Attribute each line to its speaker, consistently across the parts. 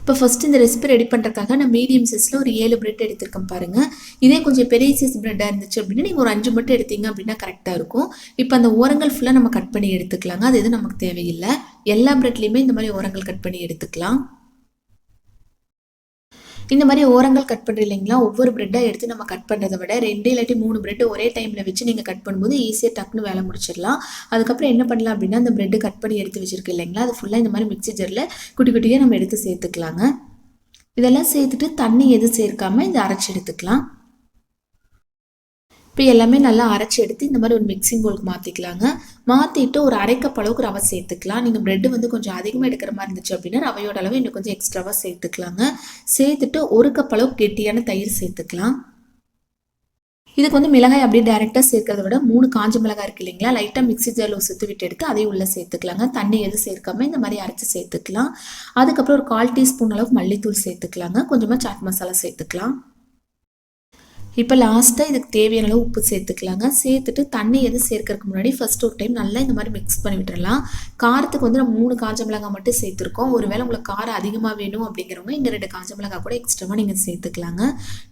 Speaker 1: இப்போ ஃபஸ்ட்டு இந்த recipe ready பண்ணுறதுக்காக நான் மீடியம் சைஸில் ஒரு ஏழு பிரெட் எடுத்திருக்கேன் பாருங்கள் இதே கொஞ்சம் பெரிய சைஸ் பிரெட்டாக இருந்துச்சு அப்படின்னா நீங்கள் ஒரு அஞ்சு மட்டும் எடுத்தீங்க அப்படின்னா கரெக்டாக இருக்கும். இப்போ அந்த ஓரங்கள் ஃபுல்லாக நம்ம கட் பண்ணி எடுத்துக்கலாங்க. அது எதுவும் நமக்கு தேவையில்லை. எல்லா பிரெட்லேயுமே இந்த மாதிரி ஓரங்கள் கட் பண்ணி எடுத்துக்கலாம். இந்த மாதிரி ஓரங்கள் கட் பண்ணுற இல்லைங்களா? ஒவ்வொரு ப்ரெட்டாக எடுத்து நம்ம கட் பண்ணுறதை விட ரெண்டு இல்லாட்டி மூணு ப்ரெட் ஒரே டைமில் வச்சு நீங்கள் கட் பண்ணும்போது ஈஸியாக டக்குன்னு வேலை முடிச்சிடலாம். அதுக்கப்புறம் என்ன பண்ணலாம் அப்படின்னா அந்த ப்ரெட்டு கட் பண்ணி எடுத்து வச்சிருக்கு இல்லைங்களா? அது ஃபுல்லாக இந்த மாதிரி மிக்சி ஜரில் குட்டி குட்டியாக நம்ம எடுத்து சேர்த்துக்கலாங்க. இதெல்லாம் சேர்த்துட்டு தண்ணி எதுவும் சேர்க்காம இதை அரைச்சி எடுத்துக்கலாம். இப்போ எல்லாமே நல்லா அரைச்சி எடுத்து இந்த மாதிரி ஒரு மிக்சிங் போலுக்கு மாற்றிக்கலாங்க மாற்றிட்டு ஒரு அரைக்கப்பளவுக்கு அளவுக்கு ரவை சேர்த்துக்கலாம். நீங்கள் ப்ரெட்டு வந்து கொஞ்சம் அதிகமாக எடுக்கிற மாதிரி இருந்துச்சு அப்படின்னா ரவையோட அளவு இன்னும் கொஞ்சம் எக்ஸ்ட்ராவாக சேர்த்துக்கலாங்க. சேர்த்துட்டு ஒரு கப் அளவுக்கு கெட்டியான தயிர் சேர்த்துக்கலாம். இதுக்கு வந்து மிளகாய் அப்படியே டேரெக்டாக சேர்க்கறத விட மூணு காஞ்ச மிளகாய் இருக்கு இல்லைங்களா? லைட்டாக மிக்சி ஜாரில் சுற்றி விட்டு எடுத்து அதையும் உள்ளே சேர்த்துக்கலாங்க. தண்ணி எதுவும் சேர்க்காம இந்த மாதிரி அரைச்சி சேர்த்துக்கலாம். அதுக்கப்புறம் ஒரு கால் டீஸ்பூன் அளவுக்கு மல்லித்தூள் சேர்த்துக்கலாங்க. கொஞ்சமாக சாட் மசாலா சேர்த்துக்கலாம். இப்போ லாஸ்ட்டாக இதுக்கு தேவையான அளவு உப்பு சேர்த்துக்கலாங்க. சேர்த்துட்டு தண்ணி எதுவும் சேர்க்கறதுக்கு முன்னாடி ஃபஸ்ட் ஒரு டைம் நல்லா இந்த மாதிரி மிக்ஸ் பண்ணி விட்டுறலாம். காரத்துக்கு வந்து நம்ம மூணு காஞ்ச மிளகாய் மட்டும் சேர்த்துருக்கோம். ஒருவேளை உங்களுக்கு காரம் அதிகமாக வேணும் அப்படிங்கிறவங்க இந்த ரெண்டு காஞ்ச மிளகாய் கூட எக்ஸ்ட்ராவாக நீங்கள் சேர்த்துக்கலாங்க.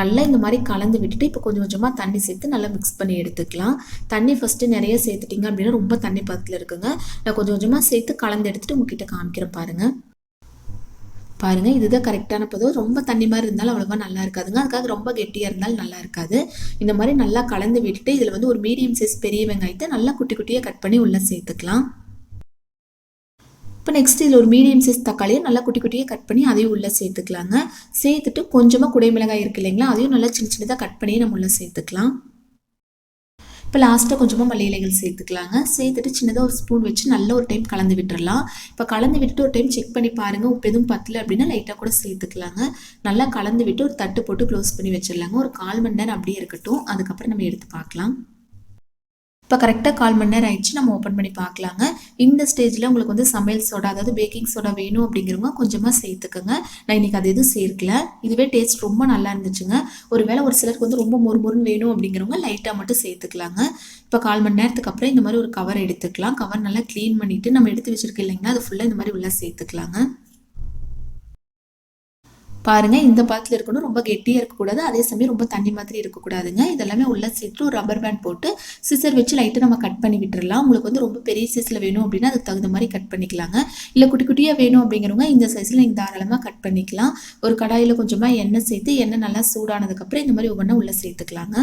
Speaker 1: நல்லா இந்த மாதிரி கலந்து விட்டுட்டு இப்போ கொஞ்சம் கொஞ்சமாக தண்ணி சேர்த்து நல்லா மிக்ஸ் பண்ணி எடுத்துக்கலாம். தண்ணி ஃபஸ்ட்டு நிறைய சேர்த்துட்டிங்க அப்படின்னா ரொம்ப தண்ணி பக்கத்தில் இருக்குங்க. நான் கொஞ்சம் கொஞ்சமாக சேர்த்து கலந்து எடுத்துகிட்டு உங்ககிட்ட காமிக்கிறேன் பாருங்கள் பாருங்கள் இதுதான் கரெக்டான பதம் ரொம்ப தண்ணி மாதிரி இருந்தாலும் அவ்வளோவா நல்லா இருக்காதுங்க. அதுக்காக ரொம்ப கெட்டியாக இருந்தாலும் நல்லா இருக்காது. இந்த மாதிரி நல்லா கலந்து விட்டுட்டு இதில் வந்து ஒரு மீடியம் சைஸ் பெரிய வெங்காயத்தை நல்லா குட்டி குட்டியாக கட் பண்ணி உள்ளே சேர்த்துக்கலாம். இப்போ நெக்ஸ்ட் இதில் ஒரு மீடியம் சைஸ் தக்காளியை நல்லா குட்டி குட்டியாக கட் பண்ணி அதையும் உள்ளே சேர்த்துக்கலாங்க. சேர்த்துட்டு கொஞ்சமாக குடைமிளகாய் இருக்குது இல்லைங்களா? அதையும் நல்லா சின்ன சின்னதாக கட் பண்ணி நம்ம உள்ளே சேர்த்துக்கலாம். இப்போ லாஸ்ட்டாக கொஞ்சமாக மல்லி இலைகள் சேர்த்துக்கலாங்க. சேர்த்துட்டு சின்னதாக ஒரு ஸ்பூன் வச்சு நல்ல ஒரு டைம் கலந்து விட்டுறலாம். இப்போ கலந்து விட்டுட்டு ஒரு டைம் செக் பண்ணி பாருங்கள் உப்பு எதுவும் பத்தல அப்படின்னா லைட்டாக கூட சேர்த்துக்கலாங்க. நல்லா கலந்து விட்டு ஒரு தட்டு போட்டு க்ளோஸ் பண்ணி வச்சிடலாங்க. ஒரு கால் மணி நேரம் அப்படியே இருக்கட்டும். அதுக்கப்புறம் நம்ம எடுத்து பார்க்கலாம். இப்போ கரெக்டாக கால் மணி நேரம் ஆயிடுச்சு. நம்ம ஓப்பன் பண்ணி பார்க்கலாங்க. இந்த ஸ்டேஜில் உங்களுக்கு வந்து சமையல் சோடா அதாவது பேக்கிங் சோடா வேணும் அப்படிங்கிறவங்க கொஞ்சமாக சேர்த்துக்கோங்க. நான் இன்றைக்கி அது எதுவும் சேர்க்கல. இதுவே டேஸ்ட் ரொம்ப நல்லா இருந்துச்சுங்க. ஒரு வேளை ஒரு சிலருக்கு வந்து ரொம்ப மொறு மொறுன்னு வேணும் அப்படிங்கிறவங்க லைட்டாக மட்டும் சேர்த்துக்கலாங்க. இப்போ கால் மணி நேரத்துக்கு அப்புறம் இந்த மாதிரி ஒரு கவர் எடுத்துக்கலாம். கவர் நல்லா க்ளீன் பண்ணிவிட்டு நம்ம எடுத்து வச்சுருக்கோம் இல்லைங்கன்னா அது ஃபுல்லாக இந்த மாதிரி உள்ளே சேர்த்துக்கலாங்க. பாருங்கள் இந்த பாத்தில் இருக்கணும் ரொம்ப கெட்டியாக இருக்கக்கூடாது. அதே சமயம் ரொம்ப தண்ணி மாதிரி இருக்கக்கூடாதுங்க. இதெல்லாமே உள்ளே சேர்த்து ஒரு ரப்பர் பேண்ட் போட்டு சிசர் வச்சு லைட்டாக நம்ம கட் பண்ணி விட்டுறலாம். உங்களுக்கு வந்து ரொம்ப பெரிய சைஸில் வேணும் அப்படின்னா அதுக்கு தகுந்த மாதிரி கட் பண்ணிக்கலாங்க. இல்லை குட்டி குட்டியாக வேணும் அப்படிங்கிறவங்க இந்த சைஸில் நீங்கள் தாராளமாக கட் பண்ணிக்கலாம். ஒரு கடாயில் கொஞ்சமாக எண்ணெய் சேர்த்து எண்ணெய் நல்லா சூடானதுக்கப்புறம் இந்த மாதிரி ஒவ்வொன்றா உள்ளே சேர்த்துக்கலாங்க.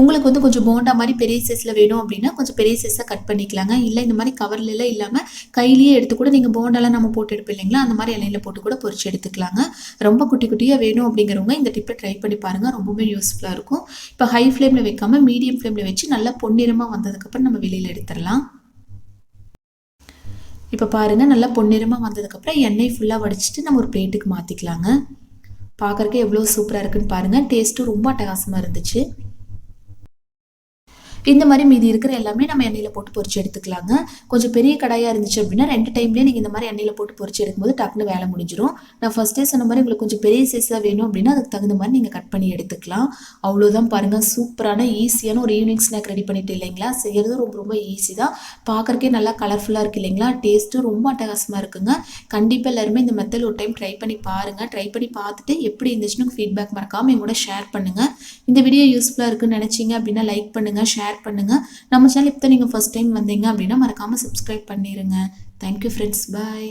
Speaker 1: உங்களுக்கு வந்து கொஞ்சம் போண்டா மாதிரி பெரிய சைஸில் வேணும் அப்படின்னா கொஞ்சம் பெரிய சைஸாக கட் பண்ணிக்கலாங்க. இல்லை இந்த மாதிரி கவர்லெலாம் இல்லாமல் கையிலேயே எடுத்து கூட நீங்கள் போண்டாலாம் நம்ம போட்டு எடுப்போம் இல்லைங்களா? அந்த மாதிரி இலையில போட்டு கூட பொறிச்சு எடுத்துக்கலாங்க. ரொம்ப குட்டி குட்டியாக வேணும் அப்படிங்கிறவங்க இந்த டிப்பை ட்ரை பண்ணி பாருங்கள் ரொம்பவே யூஸ்ஃபுல்லாக இருக்கும். இப்போ ஹை ஃப்ளேமில் வைக்காமல் மீடியம் ஃப்ளேமில் வச்சு நல்லா பொன்னிறமாக வந்ததுக்கப்புறம் நம்ம வெளியில் எடுத்துடலாம். இப்போ பாருங்கள் நல்லா பொன்னிறமாக வந்ததுக்கப்புறம் எண்ணெய் ஃபுல்லாக வடிச்சிட்டு நம்ம ஒரு பிளேட்டுக்கு மாற்றிக்கலாங்க பார்க்குறக்கு எவ்வளோ சூப்பராக இருக்குன்னு பாருங்கள் டேஸ்ட்டும் ரொம்ப அட்டகாசமாக இருந்துச்சு. இந்த மாதிரி மீதி இருக்கிற எல்லாமே நம்ம எண்ணெயில் போட்டு பொறிச்சு எடுத்துக்கலாங்க. கொஞ்சம் பெரிய கடாயாக இருந்துச்சு அப்படின்னா ரெண்டு டைம்லேயே நீங்கள் இந்த மாதிரி எண்ணெயில் போட்டு பொறிச்சு எடுக்கும்போது டக்குனு வேலை முடிஞ்சிடும் நான் ஃபஸ்ட்டே சொன்ன மாதிரி உங்களுக்கு கொஞ்சம் பெரிய சைஸாக வேணும் அப்படின்னா அதுக்கு தகுந்த மாதிரி நீங்கள் கட் பண்ணி எடுத்துக்கலாம். அவ்வளோதான் பாருங்கள் சூப்பரான ஈஸியான ஒரு ஈவினிங் ஸ்நாக் ரெடி பண்ணிட்டு இல்லைங்களா? செய்கிறது ரொம்ப ரொம்ப ஈஸி தான். பார்க்குறக்கே நல்லா கலர்ஃபுல்லாக இருக்குது இல்லைங்களா? டேஸ்ட்டும் ரொம்ப அட்டகாசமாக இருக்குங்க. கண்டிப்பாக எல்லாருமே இந்த மெத்தட் ஒரு டைம் ட்ரை பண்ணி பாருங்கள் ட்ரை பண்ணி பார்த்துட்டு எப்படி இருந்துச்சுன்னு ஃபீட்பேக் மறக்காமல் எங்கூட ஷேர் பண்ணுங்கள் இந்த வீடியோ யூஸ்ஃபுல்லாக இருக்குன்னு நினச்சிங்க அப்படின்னா லைக் பண்ணுங்கள் ஷேர் ஷேர் பண்ணுங்கள் நம்ம சேனல் இப்போ நீங்கள் ஃபஸ்ட் டைம் வந்தீங்க அப்படின்னா மறக்காமல் சப்ஸ்கிரைப் பண்ணிடுங்க தேங்க்யூ ஃப்ரெண்ட்ஸ் பாய்